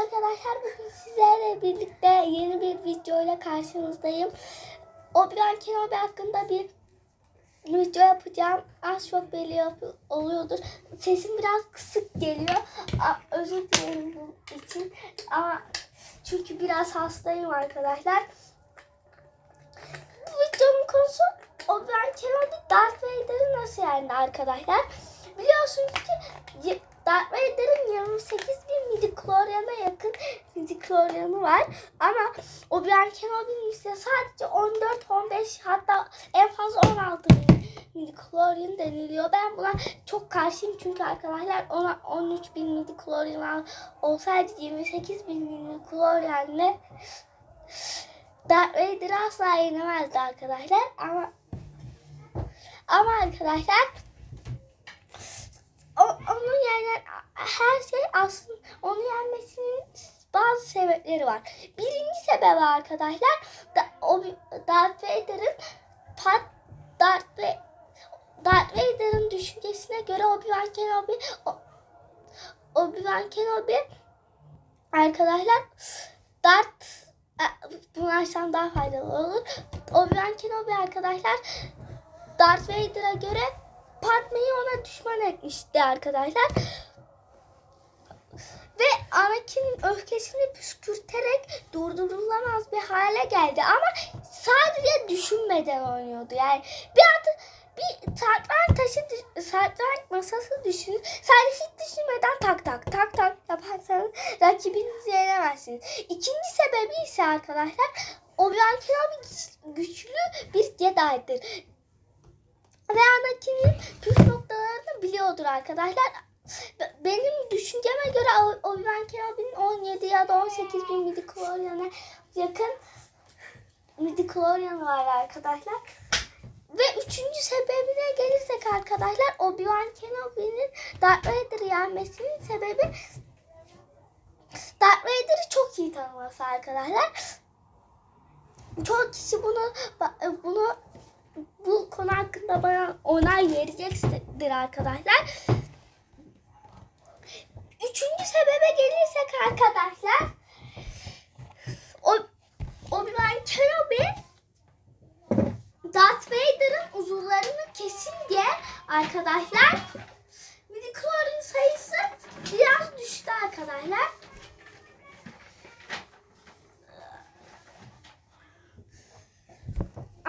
arkadaşlar bugün sizlerle birlikte yeni bir videoyla karşınızdayım. Obi-Wan Kenobi hakkında bir video yapacağım. Az çok belli oluyordur. Sesim biraz kısık geliyor. A- özür dilerim bu için. Ama çünkü biraz hastayım arkadaşlar. Bu videonun konusu Obi-Wan Kenobi Darth Vader'ı nasıl yendi arkadaşlar? Biliyorsunuz ki Darth Vader'ın 28 bin midichlorian'a yakın midichlorian'ı var. Ama Obi-Wan Kenobi'nin ise sadece 14-15 hatta en fazla 16 bin midichlorian deniliyor. Ben buna çok karşıyım çünkü arkadaşlar ona 13 bin midichlorian olsaydı 28 bin midichlorian'le Darth Vader'ı asla yenemezdi arkadaşlar ama ama arkadaşlar o, onu yenen her şey aslında onu yenmesinin bazı sebepleri var. Birinci sebebi arkadaşlar da, o, Darth Vader'ın pat Darth, Darth Vader'ın düşüncesine göre Obi-Wan Kenobi Obi-Wan Kenobi arkadaşlar Darth e, bunu açsam daha faydalı olur. Obi-Wan Kenobi arkadaşlar Darth Vader'a göre Padme'yi ona düşman etmişti arkadaşlar. Ve Anakin'in öfkesini püskürterek durdurulamaz bir hale geldi. Ama sadece düşünmeden oynuyordu. Yani bir adı bir satranç taşı, satranç masası düşünün. Sadece hiç düşünmeden tak tak tak tak yaparsanız rakibinizi yenemezsiniz. İkinci sebebi ise arkadaşlar Obi-Wan Kenobi güç- güçlü bir Jedi'dir. Ve Anakin'in püf noktalarını biliyordur arkadaşlar. Be- Benim düşünceme göre Obi-Wan Kenobi'nin 17 ya da 18 bin midichlorian'a yakın midichlorian var arkadaşlar. Ve üçüncü sebebine gelirsek arkadaşlar Obi-Wan Kenobi'nin Darth Vader'ı yenmesinin sebebi Darth Vader'ı çok iyi tanıması arkadaşlar. Çoğu kişi bunu bunu bu konu hakkında bana onay verecektir arkadaşlar. Üçüncü sebebe gelirsek arkadaşlar o Obi-Wan Kenobi Darth Vader'ın uzuvlarını kesin diye arkadaşlar midichlorian sayısı biraz düştü arkadaşlar.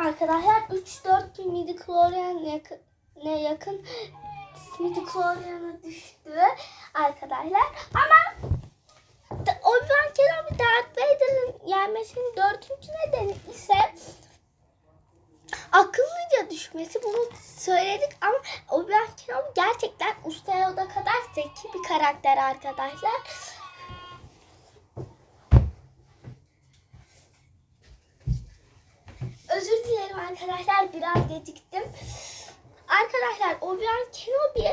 Arkadaşlar 3-4 bin midichlorian yakın, ne yakın midichlorian'a düştü arkadaşlar. Ama da- Obi-Wan Kenobi Darth Vader'ın yenmesinin dördüncü nedeni ise akıllıca düşmesi. Bunu söyledik ama Obi-Wan Kenobi gerçekten Usta Yoda kadar zeki bir karakter arkadaşlar. Özür dilerim arkadaşlar biraz geciktim. Arkadaşlar Obi-Wan Kenobi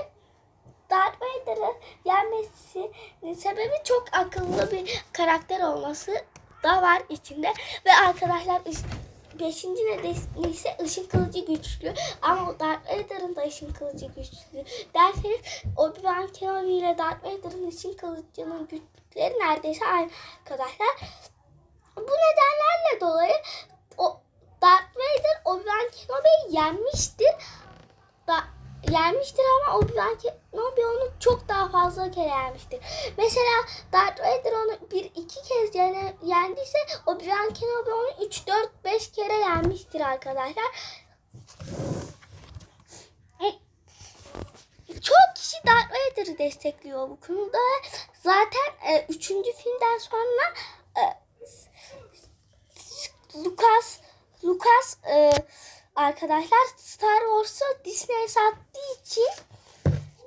Darth Vader'ı yenmesinin sebebi çok akıllı bir karakter olması da var içinde. Ve arkadaşlar ış- beşinci nedeni ise ışın kılıcı güçlü. Ama Darth Vader'ın da ışın kılıcı güçlü derseniz Obi-Wan Kenobi ile Darth Vader'ın ışın kılıcının güçlükleri neredeyse aynı arkadaşlar. Bu nedenlerle dolayı o Darth Vader Obi-Wan Kenobi'yi yenmiştir. Da, yenmiştir ama Obi-Wan Kenobi onu çok daha fazla kere yenmiştir. Mesela Darth Vader onu bir iki kez yene, yendiyse Obi-Wan Kenobi onu 3 4 5 kere yenmiştir arkadaşlar. Çok kişi Darth Vader'ı destekliyor bu konuda. Zaten 3. filmden sonra e, Lucas Lucas e, arkadaşlar Star Wars'u Disney'e sattığı için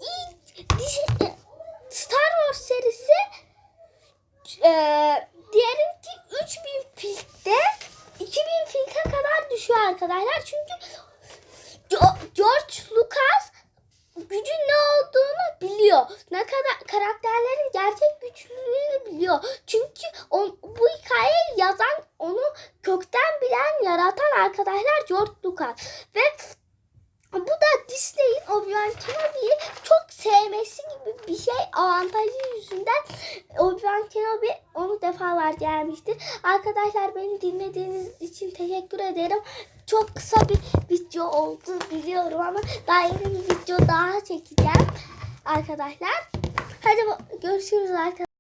ilk Dis- e, Star Wars serisi e, diyelim ki 3000 filmde 2000 filme kadar düşüyor arkadaşlar. Çünkü George Lucas gücün ne olduğunu biliyor. Ne kadar karakterlerin gerçek güçlülüğünü biliyor. Çünkü on, bu hikayeyi yazan, onu kökten bilen, yaratan arkadaşlar George Lucas. Ve bu da Disney'in Obi-Wan Kenobi'yi çok sevmesi gibi bir şey avantajı yüzünden Obi-Wan Kenobi çok defalar gelmiştir. Arkadaşlar beni dinlediğiniz için teşekkür ederim. Çok kısa bir video oldu biliyorum ama daha yeni bir video daha çekeceğim arkadaşlar. Hadi görüşürüz arkadaşlar.